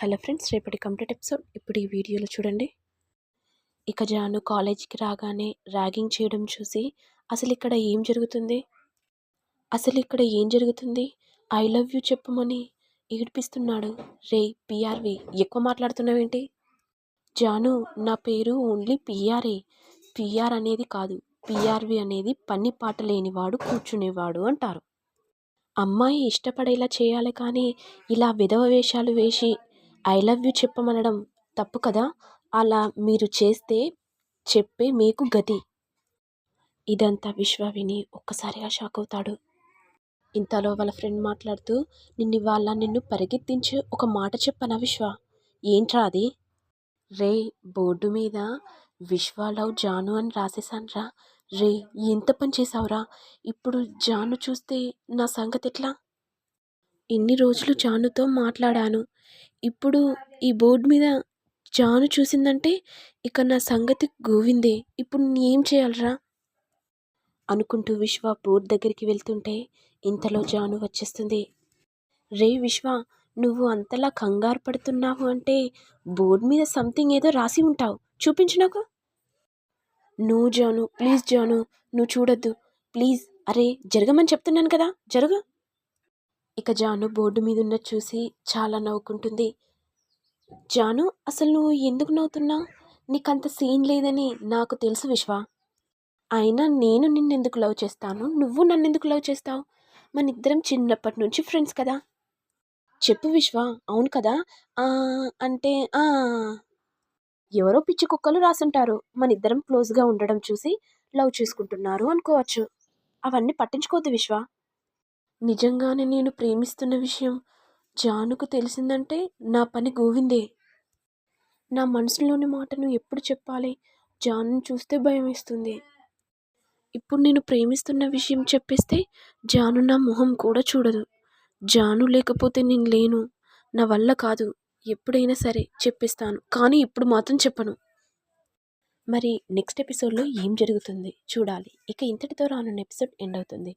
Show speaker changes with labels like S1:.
S1: Hello friends రేపటి complete episode. ఇప్పుడు ఈ వీడియోలో చూడండి. ఇక జాను కాలేజీకి రాగానే ర్యాగింగ్ చేయడం చూసి అసలు ఇక్కడ ఏం జరుగుతుంది? అసలు ఇక్కడ ఏం జరుగుతుంది? ఐ లవ్ యూ చెప్పమని ఏడిపిస్తున్నాడు. రే పిఆర్వి ఎక్కువ మాట్లాడుతున్నావేంటి? జాను నా పేరు ఓన్లీ పిఆర్ఏ. పిఆర్ అనేది కాదు పిఆర్వి అనేది పన్ని పాట లేనివాడు కూర్చునేవాడు అంటారు. అమ్మాయి ఇష్టపడేలా చేయాలి కానీ ఇలా విధవ వేషాలు వేసి ఐ లవ్ యూ చెప్పమనడం తప్పు కదా? అలా మీరు చేస్తే చెప్పే మీకు గతి. ఇదంతా విశ్వ విని ఒక్కసారిగా షాక్ అవుతాడు. ఇంతలో వాళ్ళ ఫ్రెండ్ మాట్లాడుతూ నిన్ను వాళ్ళ నిన్ను పరిగెత్తించి ఒక మాట చెప్పనా విశ్వ? ఏంట్రా అది? రే బోర్డు మీద విశ్వ లవ్ జాను అని రాసేసాన్రా రే ఎంత పని చేసావురా ఇప్పుడు జాను చూస్తే నా సంగతి ఎట్లా? ఇన్ని రోజులు జానుతో మాట్లాడాను. ఇప్పుడు ఈ బోర్డు మీద జాను చూసిందంటే ఇక నా సంగతి గోవిందే. ఇప్పుడు ఏం చేయాలరా? అనుకుంటూ విశ్వ బోర్డు దగ్గరికి వెళ్తుంటే ఇంతలో జాను వచ్చేస్తుంది. రే విశ్వ నువ్వు అంతలా కంగారు పడుతున్నావు అంటే బోర్డు మీద సంథింగ్ ఏదో రాసి ఉంటావు. చూపించు నాకు. నువ్వు జాను ప్లీజ్ జాను నువ్వు చూడొద్దు. ప్లీజ్ అరే జరగమని చెప్తున్నాను కదా జరుగు. ఇక జాను బోర్డు మీద ఉన్న చూసి చాలా నవ్వుకుంటుంది. జాను అసలు నువ్వు ఎందుకు నవ్వుతున్నావు నీకంత సీన్ లేదని నాకు తెలుసు విశ్వ. అయినా నేను నిన్నెందుకు లవ్ చేస్తాను? నువ్వు నన్నెందుకు లవ్ చేస్తావు? మన ఇద్దరం చిన్నప్పటి నుంచి ఫ్రెండ్స్ కదా. చెప్పు విశ్వ అవును కదా? అంటే ఎవరో పిచ్చి కుక్కలు రాసుంటారు. మన ఇద్దరం క్లోజ్గా ఉండడం చూసి లవ్ చేసుకుంటున్నారు అనుకోవచ్చు. అవన్నీ పట్టించుకోవద్దు విశ్వ. నిజంగానే నేను ప్రేమిస్తున్న విషయం జానుకు తెలిసిందంటే నా పని గోవిందే. నా మనసులోని మాటను ఎప్పుడు చెప్పాలి? జాను చూస్తే భయం వేస్తుంది ఇప్పుడు నేను ప్రేమిస్తున్న విషయం చెప్పేస్తే జాను నా మొహం కూడా చూడదు. జాను లేకపోతే నేను లేను. నా వల్ల కాదు. ఎప్పుడైనా సరే చెప్పిస్తాను. కానీ ఇప్పుడు మాత్రం చెప్పను. మరి నెక్స్ట్ ఎపిసోడ్లో ఏం జరుగుతుంది? చూడాలి. ఇక ఇంతటితో రానున్న ఎపిసోడ్ ఎండ్ అవుతుంది.